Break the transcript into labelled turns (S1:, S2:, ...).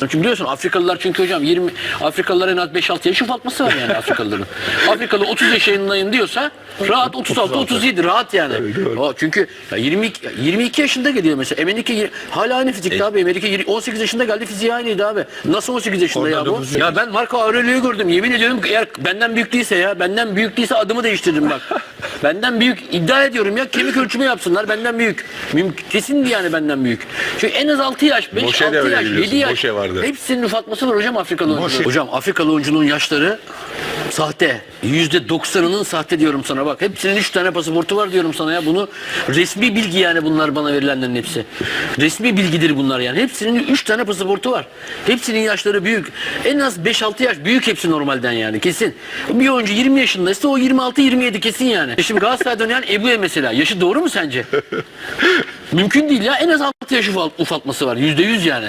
S1: Çünkü biliyorsun Afrikalılar çünkü hocam 20 Afrikalılar en az 5-6 yaş ufaltması var yani Afrikalıların. Afrikalı 30 yaşındayım diyorsa rahat 36 37 rahat yani. O çünkü ya 22 22 yaşında geliyor mesela. Emenike hala aynı fizikte abi. Emenike yir- 18 yaşında geldi fiziği aynıydı abi. Nasıl 18 yaşında ya bu? Ya ben Marco Aurelio'yu gördüm. Yemin ediyorum eğer benden büyük değilse ya benden büyük değilse adımı değiştiririm bak. benden büyük iddia ediyorum ya kemik ölçümü yapsınlar benden büyük. Mümkün yani benden büyük. Çünkü en az 6 yaş, 5
S2: Moşe de
S1: 6
S2: öyle
S1: yaş,
S2: biliyorsun.
S1: 7 yaş.
S2: Moşe vardı.
S1: Hepsinin ufaltması var hocam Afrikalı oyuncunun. Hocam Afrikalı oyuncunun yaşları sahte. Yüzde doksanının sahte diyorum sana bak. Hepsinin üç tane pasaportu var diyorum sana ya. Bunu resmi bilgi yani bunlar bana verilenlerin hepsi. Resmi bilgidir bunlar yani. Hepsinin üç tane pasaportu var. Hepsinin yaşları büyük. En az 5-6 yaş büyük hepsi normalden yani kesin. Bir oyuncu 20 yaşındaysa o 26-27 kesin yani. E Şimdi Galatasaray'da oynayan Ebu'ye mesela. Yaşı doğru mu sence? Mümkün değil ya. En az 6 yaş ufalt- ufaltması var. %100 yani.